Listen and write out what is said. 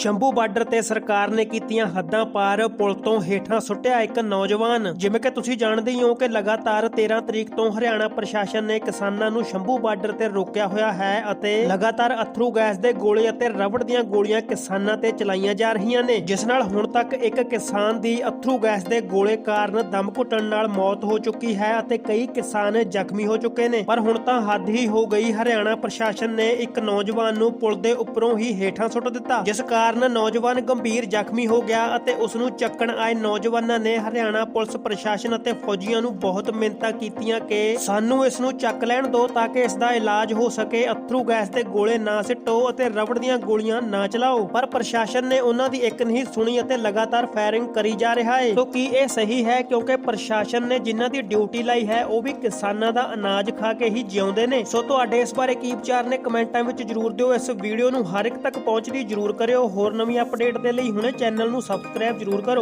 Shambhu border ਤੇ ਸਰਕਾਰ ਨੇ ਕੀਤੀਆਂ ਹੱਦਾਂ ਪਾਰ ਪੁਲ ਤੋਂ ਹੇਠਾਂ ਸੁੱਟਿਆ ਇੱਕ ਨੌਜਵਾਨ। ਜਿਵੇਂ ਕਿ ਤੁਸੀਂ ਜਾਣਦੇ ਹੀ ਹੋ ਕਿ ਲਗਾਤਾਰ 13 ਤਰੀਕ ਤੋਂ ਹਰਿਆਣਾ ਪ੍ਰਸ਼ਾਸਨ ਨੇ ਕਿਸਾਨਾਂ ਨੂੰ ਸ਼ੰਭੂ ਬਾਰਡਰ ਤੇ ਰੋਕਿਆ ਹੋਇਆ ਹੈ ਅਤੇ ਲਗਾਤਾਰ ਅਥਰੂ ਗੈਸ ਦੇ ਗੋਲੇ ਅਤੇ ਰਬੜ ਦੀਆਂ ਗੋਲੀਆਂ ਕਿਸਾਨਾਂ ਤੇ ਚਲਾਈਆਂ ਜਾ ਰਹੀਆਂ ਨੇ, ਜਿਸ ਨਾਲ ਹੁਣ ਤੱਕ ਇੱਕ ਕਿਸਾਨ ਦੀ ਅਥਰੂ ਗੈਸ ਦੇ ਗੋਲੇ ਕਾਰਨ ਦਮ ਘੁੱਟਣ ਨਾਲ ਮੌਤ ਹੋ ਚੁੱਕੀ ਹੈ ਅਤੇ ਕਈ ਕਿਸਾਨ ਜ਼ਖਮੀ ਹੋ ਚੁੱਕੇ ਨੇ। ਪਰ ਹੁਣ ਤਾਂ ਹੱਦ ਹੀ ਹੋ ਗਈ। ਹਰਿਆਣਾ ਪ੍ਰਸ਼ਾਸਨ ਨੇ ਇੱਕ ਨੌਜਵਾਨ ਨੂੰ ਪੁਲ ਦੇ ਉੱਪਰੋਂ ਹੀ ਹੇਠਾਂ ਸੁੱਟ ਦਿੱਤਾ, ਜਿਸ ਕਾਰਨ ਕਾਰਨ ਨੌਜਵਾਨ ਗੰਭੀਰ ਜ਼ਖਮੀ ਹੋ ਗਿਆ ਅਤੇ ਉਸ ਨੂੰ ਚੱਕਣ ਆਏ ਨੌਜਵਾਨਾਂ ਨੇ ਹਰਿਆਣਾ ਪੁਲਿਸ ਪ੍ਰਸ਼ਾਸਨ ਅਤੇ ਫੌਜੀਆਂ ਨੂੰ ਬਹੁਤ ਮਿੰਨਤਾਂ ਕੀਤੀਆਂ ਕਿ ਸਾਨੂੰ ਇਸ ਨੂੰ ਚੱਕ ਲੈਣ ਦਿਓ ਤਾਂ ਕਿ ਇਸ ਦਾ ਇਲਾਜ ਹੋ ਸਕੇ, ਅਥਰੂ ਗੈਸ ਦੇ ਗੋਲੇ ਨਾ ਸਿੱਟੋ ਅਤੇ ਰਬੜ ਦੀਆਂ ਗੋਲੀਆਂ ਨਾ ਚਲਾਓ। ਪਰ ਪ੍ਰਸ਼ਾਸਨ ਨੇ ਉਹਨਾਂ ਦੀ ਇੱਕ ਨਹੀਂ ਸੁਣੀ ਅਤੇ ਲਗਾਤਾਰ ਫਾਇਰਿੰਗ ਕਰੀ ਜਾ ਰਿਹਾ ਹੈ। ਸੋ ਕੀ ਇਹ ਸਹੀ ਹੈ? ਕਿਉਂਕਿ ਪ੍ਰਸ਼ਾਸਨ ਨੇ ਜਿਨ੍ਹਾਂ ਦੀ ਡਿਊਟੀ ਲਾਈ ਹੈ, ਉਹ ਵੀ ਕਿਸਾਨਾਂ ਦਾ ਅਨਾਜ ਖਾ ਕੇ ਹੀ ਜਿਉਂਦੇ ਨੇ। ਸੋ ਤੁਹਾਡੇ ਇਸ ਬਾਰੇ ਕੀ ਵਿਚਾਰ ਨੇ? ਕਮੈਂਟਾਂ ਵਿੱਚ ਜਰੂਰ ਦਿਓ। ਇਸ ਵੀਡੀਓ ਨੂੰ ਹਰ ਇੱਕ ਤੱਕ ਪਹੁੰਚਦੀ ਜਰੂਰ ਕਰਿਓ। ਹੋਰ ਨਵੀਂ ਅਪਡੇਟ ਦੇ ਲਈ ਹੁਣੇ ਚੈਨਲ ਨੂੰ ਸਬਸਕ੍ਰਾਈਬ ਜਰੂਰ ਕਰੋ।